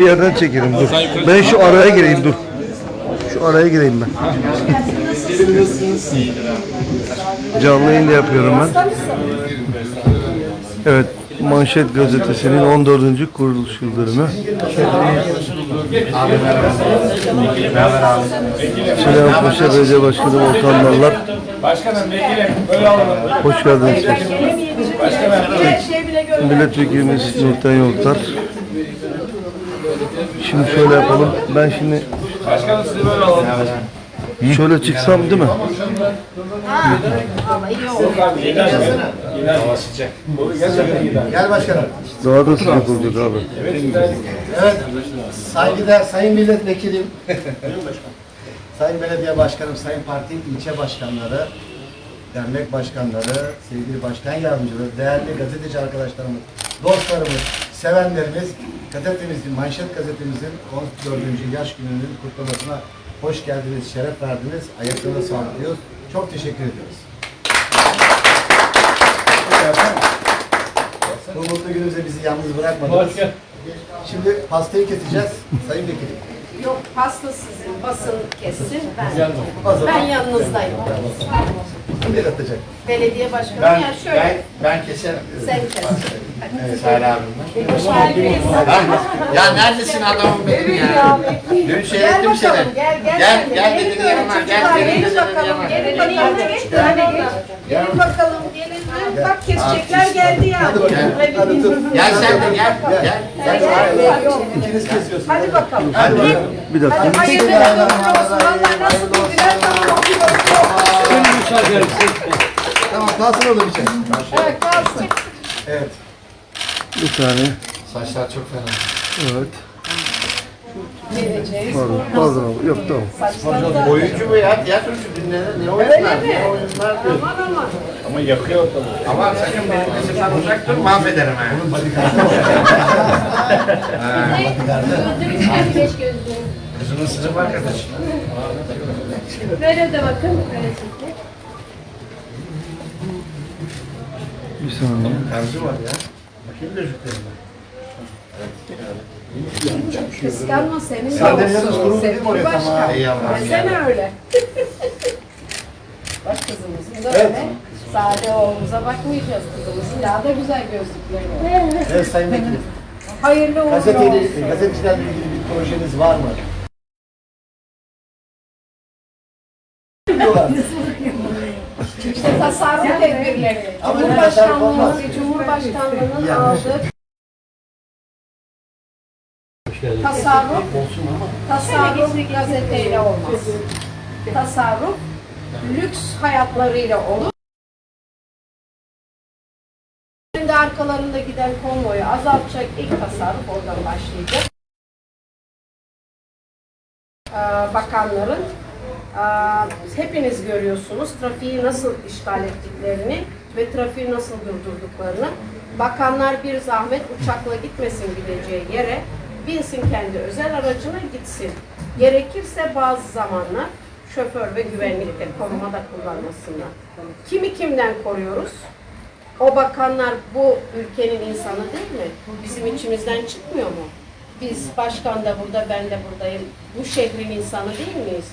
Bir yerden çekelim dur. Ben şu araya gireyim dur. Şu araya gireyim ben. Canlı yayın da yapıyorum ben. Evet, Manşet Gazetesi'nin 14. kuruluş yıl dönümü. Süleyman Paşa Belediye Başkanı Volkan Dallar. Başkanım vekilim böyle alalım. Hoş geldiniz. Milletvekilimiz Nurten Yoltar. Şimdi şöyle yapalım. Ben şimdi Başkanım sizi böyle alalım. şöyle çıksam değil mi? Gerçekten gider. Gel başkanım. Daha da sıcak olacak abi. Evet. Saygıdeğer Sayın Milletvekilim. Sayın Belediye Başkanım, Sayın Parti ilçe başkanları, dernek başkanları, sevgili başkan yardımcıları, değerli gazeteci arkadaşlarımız, dostlarımız, sevenlerimiz, gazetemizin, manşet gazetemizin 14. yaş gününün kutlamasına hoş geldiniz, şeref verdiniz, ayaklarına sağlık diyoruz. Çok teşekkür ediyoruz. Bu mutlu günümüzde bizi yalnız bırakmadınız. Şimdi pastayı keseceğiz. Sayın Vekilim. Yok pasta sizin, basın kessin ben. Ben yanınızdayım. Kim el atacak? Belediye başkanı Ben, ya ben, şöyle ben keserim. sen kes. Evet, Salih abimle. Ya neredesin adamım benim ya? Dün Gel seyrettim seni. gel gel. Gel, gel böyle yanıma, gel çocuklar, dedin gelin dedin bakalım. yanıma. Gelin bakalım. Gelin Gelin. Bak kesecekler geldi ya. Hadi. Gel sen de gel. Gel. Gel, gel, gel. İkiniz kesiyorsunuz. Hadi bakalım. Hadi. Bir dakika. Hadi hayırlı olsun. Vallahi nasıl bildiler tamam. Tamam kalsın orada bir şey. Evet kalsın. Evet. Bir saniye. Saçlar çok fena. Evet. Vereceğiz. Pardon. Pardon abi. Yok tamam. Saçları da. Oyuncu bu ya. Tiyatro filmlerinde ne oyunlar? Ne oyunlar diyor. Aman aman. Ama yakıyor ortalığı. Ama sakın benim kızımdan uzak dur mahvederim ha. Geç gözlüğünü. Kızımın sınıf arkadaşı. Böyle de bakın. Böyle çekin. Bir saniye. Tarzı var ya. Bakayım gözlüklerine. Kıskanma senin de Sandalyeleriniz olsun. kurulu değil mi oraya? Tamam. Eyvallah. Desene öyle. Bak kızımızın da öyle. Sade oğlumuza bakmayacağız kızımızın. Daha da güzel gözlükleri var. Evet Sayın Vekilim. Hayırlı uğurlu Gazeteyle, olsun. gazetecilerle ilgili bir projeniz var mı? İşte tasarruf tedbirleri. Ama Cumhurbaşkanlığımız, Cumhurbaşkanlığının aldığı tasarruf, tasarruf gazeteyle olmaz. Tasarruf lüks hayatlarıyla olur. Şimdi arkalarında giden konvoyu azaltacak ilk tasarruf oradan başlayacak. Ee, bakanların ee, hepiniz görüyorsunuz trafiği nasıl işgal ettiklerini ve trafiği nasıl durdurduklarını. Bakanlar bir zahmet uçakla gitmesin gideceği yere, binsin kendi özel aracına gitsin. Gerekirse bazı zamanlar şoför ve güvenlik de korumada kullanmasınlar. Kimi kimden koruyoruz? O bakanlar bu ülkenin insanı değil mi? Bizim içimizden çıkmıyor mu? Biz başkan da burada, ben de buradayım. Bu şehrin insanı değil miyiz?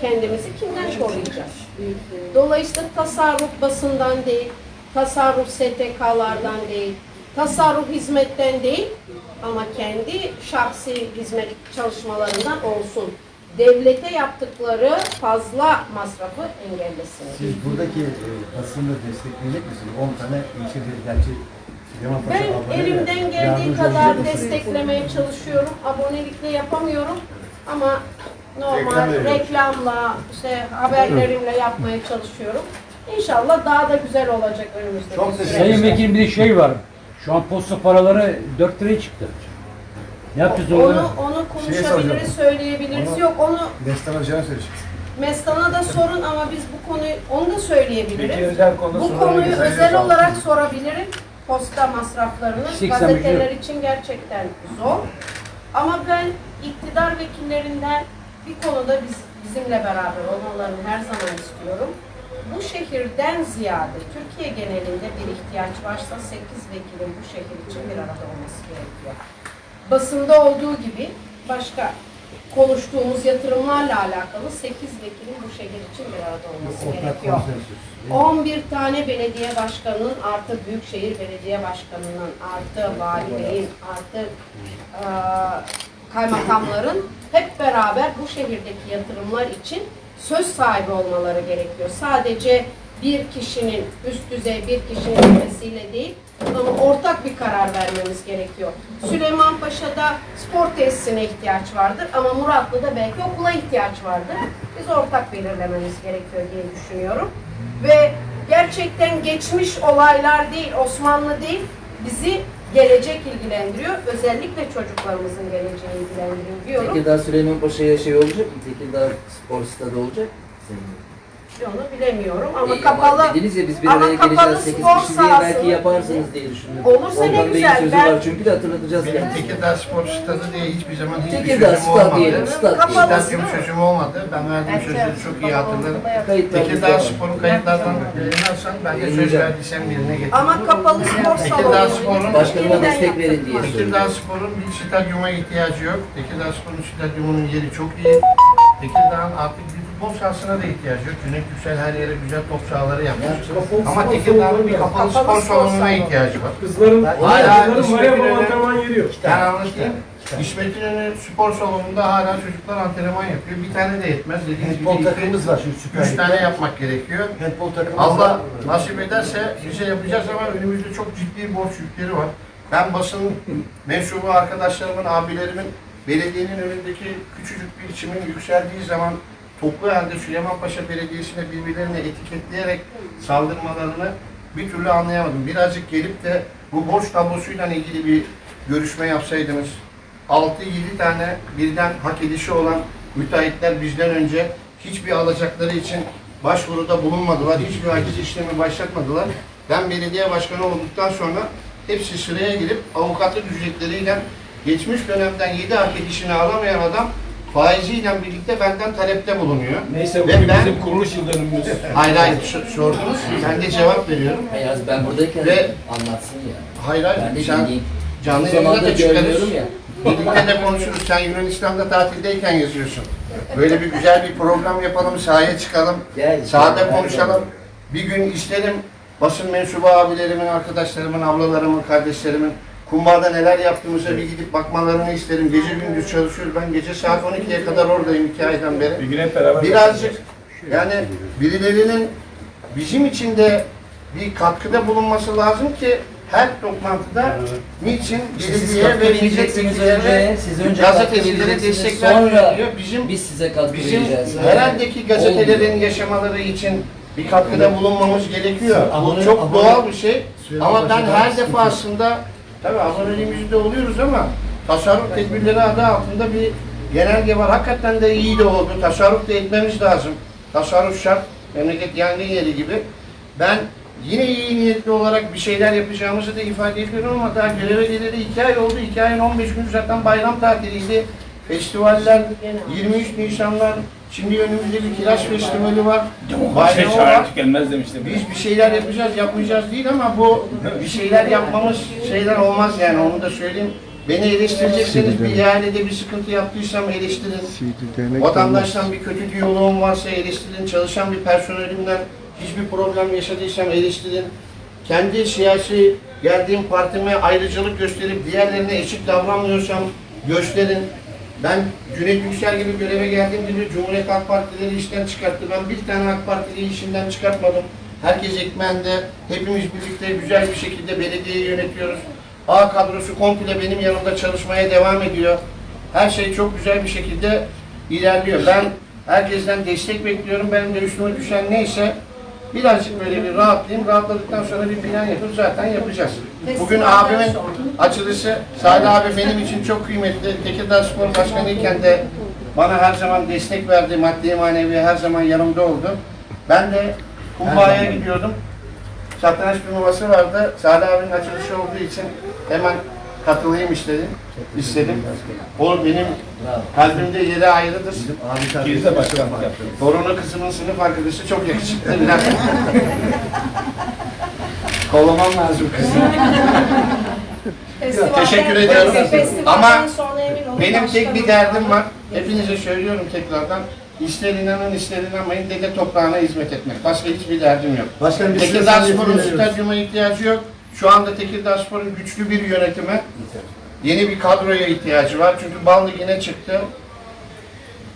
Kendimizi kimden koruyacağız? Dolayısıyla tasarruf basından değil, tasarruf STK'lardan değil, tasarruf hizmetten değil ama kendi şahsi hizmet çalışmalarından olsun. Devlete yaptıkları fazla masrafı engellesin. Siz buradaki e, basını destekleyecek misiniz? 10 tane ilçeleri gerçi Süleyman Paşa Ben abone elimden geldiği yardımcı kadar olacak mısınız? desteklemeye çalışıyorum. Abonelikle yapamıyorum ama normal Reklam veriyoruz. reklamla, işte haberlerimle yapmaya çalışıyorum. İnşallah daha da güzel olacak önümüzdeki Çok süreç. teşekkür Sayın Vekilim bir şey var. Şu an posta paraları 4 liraya çıktı. Ne yapacağız Onu, orada? onu Şeye konuşabiliriz, soracağım. söyleyebiliriz. Onu- Yok onu Destan Hoca'ya söyleyeceğim. Mestan'a da sorun ama biz bu konuyu, onu da Peki söyleyebiliriz. özel konuda Bu soruları konuyu getireceğiz. özel olarak sorabilirim. Posta masraflarını 80 gazeteler için gerçekten zor. Ama ben iktidar vekillerinden bir konuda biz, bizimle beraber olmalarını her zaman istiyorum. Bu şehirden ziyade Türkiye genelinde bir ihtiyaç varsa 8 vekilin bu şehir için bir arada olması gerekiyor. basında olduğu gibi başka konuştuğumuz yatırımlarla alakalı 8 vekilin bu şehir için bir arada olması gerekiyor. 11 tane belediye başkanının artı büyükşehir belediye başkanının artı vali beyin artı eee, kaymakamların hep beraber bu şehirdeki yatırımlar için söz sahibi olmaları gerekiyor. Sadece bir kişinin üst düzey bir kişinin demesiyle değil, ama ortak bir karar vermemiz gerekiyor. Süleymanpaşa'da spor tesisine ihtiyaç vardır ama Muratlı'da belki okula ihtiyaç vardır. Biz ortak belirlememiz gerekiyor diye düşünüyorum. Ve gerçekten geçmiş olaylar değil, Osmanlı değil, bizi gelecek ilgilendiriyor. Özellikle çocuklarımızın geleceği ilgilendiriyor diyorum. Tekirdağ Süleymanpaşa'ya şey olacak mı? Tekirdağ spor stadı olacak mı? Onu bilemiyorum ama İyi, kapalı Dediniz ya biz bir ama araya kapalı geleceğiz 8 spor kişi diye belki sahası- yaparsınız diye düşündüm. Olursa ne Volkan Bey'in güzel, sözü ben- var çünkü de hatırlatacağız. Benim kendisine. Tekirdağ Spor Stadı diye hiçbir zaman hiçbir Tekirdağ sözüm olmadı. diyelim. Stat Kapalı. Stadyum sözüm olmadı. Ben verdiğim sözleri çok iyi hatırlarım. Kayıtlar Tekirdağ var. Spor'un kayıtlardan yayınlarsan ben de söz Yayınlayacağım. verdiysem yerine getiririm. ama kapalı spor Tekirdağ salonu Spor'un Başkanıma yeniden destek verin diye yaptırılmaz. Tekirdağ Spor'un bir stadyuma ihtiyacı yok. Tekirdağ Spor'un stadyumunun yeri çok iyi. Tekirdağ'ın artık futbol sahasına da ihtiyacı yok. Cüneyt Yüksel her yere güzel top sahaları yapmış. Ama Tekirdağ'ın bir kapalı spor salonuna salonu. ihtiyacı var. Kızların, Hala kızların İsmet voleybol İnönü- antrenman yeri yok. Ben anlatayım. İsmet İnönü spor salonunda hala çocuklar antrenman yapıyor. Bir tane de yetmez. Dediğiniz gibi Handball takımımız var şu Süper üç tane yapmak gerekiyor. Handball takımımız var. Allah nasip ederse bize yapacağız ama önümüzde çok ciddi borç yükleri var. Ben basın mensubu arkadaşlarımın, abilerimin belediyenin önündeki küçücük bir çimin yükseldiği zaman toplu halde Süleymanpaşa Belediyesi'ne birbirlerine etiketleyerek saldırmalarını bir türlü anlayamadım. Birazcık gelip de bu borç tablosuyla ilgili bir görüşme yapsaydınız. 6-7 tane birden hak edişi olan müteahhitler bizden önce hiçbir alacakları için başvuruda bulunmadılar. Hiçbir haciz işlemi başlatmadılar. Ben belediye başkanı olduktan sonra hepsi sıraya girip avukatlık ücretleriyle geçmiş dönemden 7 hak edişini alamayan adam faiziyle birlikte benden talepte bulunuyor. Neyse Ve bugün ben- bizim kuruluş yıl dönümümüz. Hayır hayır so- sordunuz. Ben de cevap veriyorum. Beyaz ben buradayken Ve- anlatsın ya. Hayır hayır. Ben de sen dinleyeyim. canlı Bu yayında zamanda da çıkarız. görmüyorum ya. Birlikte de konuşuruz. Sen Yunanistan'da tatildeyken yazıyorsun. Böyle bir güzel bir program yapalım, sahaya çıkalım. Gel. Sahada konuşalım. Bir gün isterim basın mensubu abilerimin, arkadaşlarımın, ablalarımın, kardeşlerimin kumbada neler yaptığımıza bir gidip bakmalarını isterim. Gece gündüz çalışıyoruz. Ben gece saat 12'ye kadar oradayım iki aydan beri. Bir gün hep beraber. Birazcık yani birilerinin bizim için de bir katkıda bulunması lazım ki her toplantıda niçin İşte siz belediye ve vereceksiniz önce, siz önce gazetecilere destek sonra vermiyor diyor. Bizim Biz size katkı bizim vereceğiz. herhaldeki gazetelerin Olmuyor. yaşamaları için bir katkıda bulunmamız gerekiyor. Abone- çok abone- doğal bir şey. Ama ben her sıkıntı defasında tabii aboneliğimizde oluyoruz ama tasarruf tedbirleri adı altında bir genelge var. Hakikaten de iyi de oldu. Tasarruf da etmemiz lazım. Tasarruf şart. Memleket yangın yeri gibi. Ben yine iyi niyetli olarak bir şeyler yapacağımızı da ifade ediyorum ama daha göreve geleli iki ay oldu. İki ayın 15 günü zaten bayram tatiliydi. Festivaller, 23 Nisanlar, şimdi önümüzde bir Kiraz Festivali var. Şey Bayramı var. şair tükenmez demiştim. Biz bir şeyler yapacağız, yapmayacağız değil ama bu bir şeyler yapmamız şeyler olmaz yani onu da söyleyeyim. Beni eleştirecekseniz bir ihalede bir sıkıntı yaptıysam eleştirin. Vatandaştan bir kötü diyaloğum varsa eleştirin. Çalışan bir personelimden hiçbir problem yaşadıysam eleştirin. Kendi siyasi geldiğim partime ayrıcalık gösterip diğerlerine eşit davranmıyorsam gösterin. Ben Cüneyt Yüksel gibi göreve geldiğim gibi Cumhuriyet Halk Partileri işten çıkarttı. Ben bir tane AK Partiliyi işinden çıkartmadım. Herkes ekmeğinde, hepimiz birlikte güzel bir şekilde belediyeyi yönetiyoruz. A kadrosu komple benim yanımda çalışmaya devam ediyor. Her şey çok güzel bir şekilde ilerliyor. Ben herkesten destek bekliyorum. Benim de üstüme düşen neyse birazcık böyle bir rahatlayayım. Rahatladıktan sonra bir plan yapıp zaten yapacağız. Bugün abimin açılışı, Sadi abi benim için çok kıymetli. Tekirdağ Spor Başkanı iken de bana her zaman destek verdi. Maddi manevi her zaman yanımda oldu. Ben de Kumbağa'ya gidiyordum. Satranç turnuvası vardı. Sadi abinin açılışı olduğu için hemen katılayım istedim. istedim. O benim kalbimde yeri ayrıdır. De başkanlık yaptınız. Torunu kızımın sınıf arkadaşı çok yakışıklı biraz. Kollamam lazım kızı. Festivalden- Teşekkür ediyorum. Festivalden Ama sonra emin olun Benim tek bir başkanım- derdim var. Hepinize söylüyorum tekrardan. İster inanın ister inanmayın dede toprağına hizmet etmek. Başka hiçbir derdim yok. Başkanım biz size Tekirdağ saygı Spor'un veriyoruz. stadyuma ihtiyacı yok. Şu anda Tekirdağ Spor'un güçlü bir yönetime, yeni bir kadroya ihtiyacı var. Çünkü Bal Ligi'ne çıktı.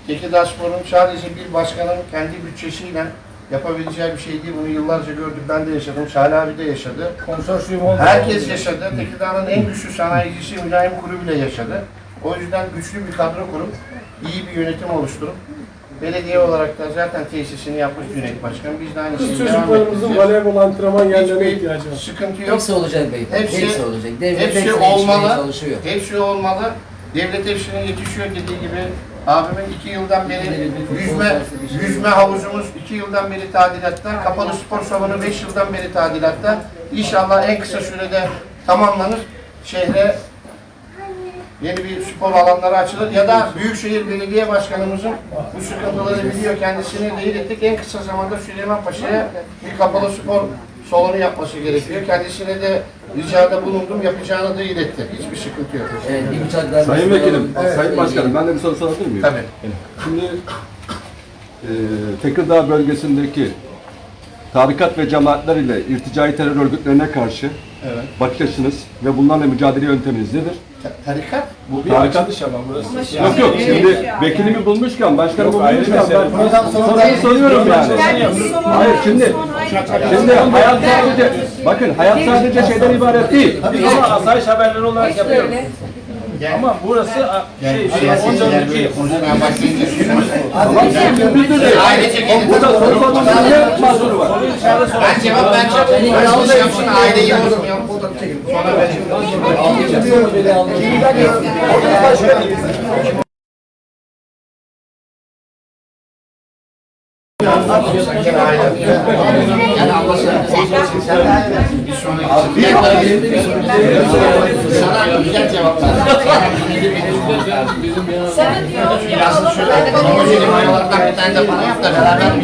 Tekirdağ Spor'un sadece bir başkanın kendi bütçesiyle yapabileceği bir şey değil. Bunu yıllarca gördük. Ben de yaşadım. Şahane abi de yaşadı. Konsorsiyum oldu. Herkes yaşadı. Tekirdağ'ın en güçlü sanayicisi Mülayim Kuru bile yaşadı. O yüzden güçlü bir kadro kurup, iyi bir yönetim oluşturup, belediye olarak da zaten tesisini yapmış Cüneyt Başkan. Biz de aynı Kız şeyi devam çocuklarımızın ettireceğiz. voleybol antrenman yerlerine Hiçbir ihtiyacı var. sıkıntı yok. Hepsi olacak beyefendi. Hepsi- Hepsi, olacak. Devlet Hepsi hepsine yetişmeye olmalı. çalışıyor. Hepsi olmalı. Devlet hepsine yetişiyor dediği gibi. Abimin iki yıldan beri yüzme, yüzme havuzumuz iki yıldan beri tadilatta. Kapalı spor salonu beş yıldan beri tadilatta. İnşallah en kısa sürede tamamlanır. Şehre yeni bir spor alanları açılır ya da Büyükşehir Belediye Başkanımızın bu sıkıntıları biliyor kendisine de ilettik. En kısa zamanda Süleyman Paşa'ya bir kapalı spor salonu yapması gerekiyor. Kendisine de ricada bulundum, yapacağını da iletti. Hiçbir sıkıntı yok. Evet, daha Sayın Vekilim, Sayın Başkanım ben de bir soru sorabilir miyim? Tabii. Şimdi e, Tekirdağ bölgesindeki tarikat ve cemaatler ile irticai terör örgütlerine karşı Evet. bakış açınız ve bunlarla mücadele yönteminiz nedir? Ta- Tarikat? Bu tarikat iş ama burası. Yok yok şimdi vekilimi bulmuşken, başkanı Yok, ayrı bulmuşken mesele. ben Buradan sonra soruyu soruyorum yani. Hayır şimdi şimdi hayat sadece bakın hayat sadece şeyden ibaret değil. Biz ama asayiş haberleri olarak yapıyoruz. Ama burası a, şey, şey, onca ülke. konuşmaya başlayınca Tamam şimdi biz de Ailece gelin. Burada soru sormanın ne mahsuru var? Ben cevap vereceğim. Yanlış yapsın aileyi bozmayalım. Ben Yani sonraki sana güzel cevap ver. Biraz şöyle homojenik mayolardan bir tane de bana yap da beraber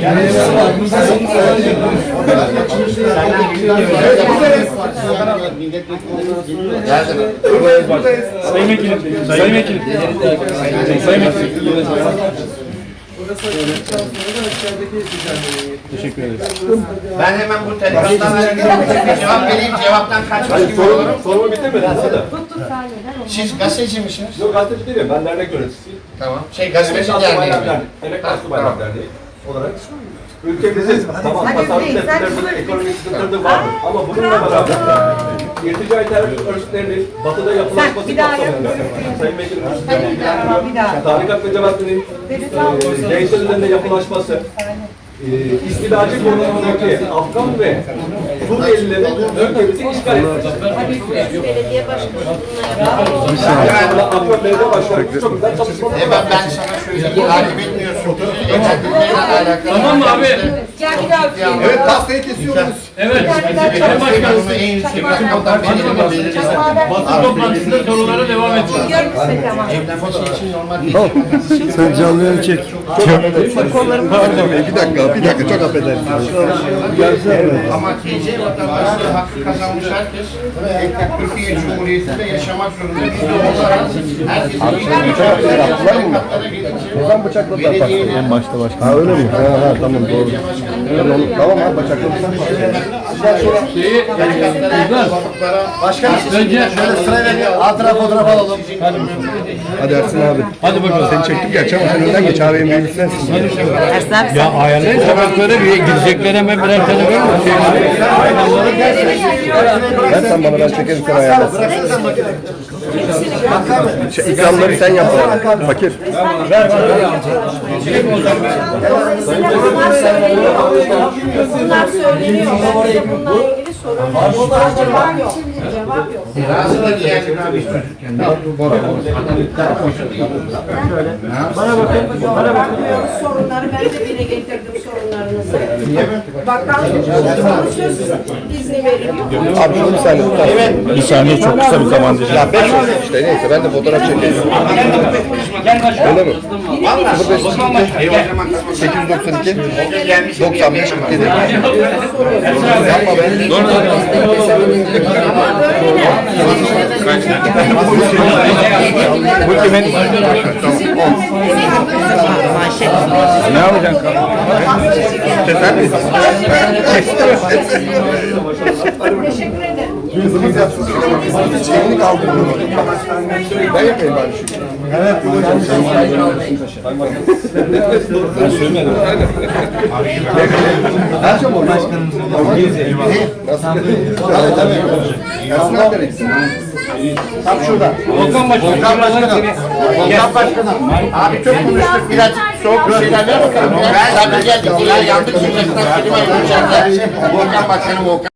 Geldi. Sayın Vekilim. Sayın Vekilim. Sayın Vekilim. Teşekkür ederiz. Ben hemen bu telefondan cevap vereyim. Cevaptan kaçmış gibi olurum. Sorumu, bitirmedim sana. Siz gazeteci misiniz? Yok gazeteci değilim, ben dernek yöneticisiyim. Tamam. Şey gazeteci derneği. Derneği, Emekli Astsubaylar Derneği olarak ülkemizin tamam tasarruf tepkilerinin ekonomik sıkıntıları var ama bununla beraber irticai terör örgütlerinin batıda yapılaşması kapsamında Sayın Vekilim tarikat ve cemaatlerin e, gençler üzerinde yapılaşması e, istilacı konumundaki Afgan ve Suriyelilerin ülkemizi işgal etmesi. Belediye başkanı Yani Afgan Belediye Başkanı çok güzel çalışmalar ben, sana söyleyeyim. Takip etmiyorsun. Eğlendirmeyle alakalı. Tamam mı abi? Evet pastayı kesiyoruz. Evet. Sayın Başkanım. Basın toplantısında sorulara devam edeceğiz. Evlenmesi için normal değil. Sen canlı yayın çek. Pardon bir dakika bir dakika çok affedersin. Ama TC vatandaşlığı hakkı kazanmış herkes Türkiye Cumhuriyeti'nde yaşamak zorunda. Biz de olarak herkesin mı? Buradan bıçakladılar başkanı. En başta başkanı. Ha öyle mi? Ha, ha tamam doğru. Tamam, tamam abi bıçakladılar. Başkanım Önce şöyle sırayla bir hatıra fotoğraf alalım. Hadi Ersin abi. Hadi bakalım. Seni çektim gerçi ama sen önden geç abi en büyük sensin. Ya ayarlayın tabakları bir gidecekler hemen birer tane verin. Ver sen bana ben çekerim sen ayarla. Şey, ikramları sen yap. Fakir. Bunlar söyleniyor. Bunlar söyleniyor. Bence bununla ilgili sorun var. Cevap yok. Cevap yok. Razı da diyen abi. Bana bakın. Bana bakın. Sorunları ben de dile getirdim. Bakan izni veriliyor. Abi bir saniye tutar. Bir saniye çok kısa bir zaman Ya beş olsun işte neyse ben de fotoğraf çekeyim. Öyle mi? Valla. 892 95 47. Yapma be. Bu kimin? Ne yapacaksın? Sen misin? Teşekkür ederim. Hızımız yapsın. Çekinik kaldırdım. Ben yapayım bari şu. Evet. Ben söylemedim. Gitsin? Tam şurada. Volkan Başkanım. Volkan Başkanım. Volkan Başkanım. Abi çok konuştuk. Birazcık soğuk bir şeyler ver bakalım. Ben zaten geldik. Buraya yandık. Sıcaktan. Volkan Başkanım Volkan.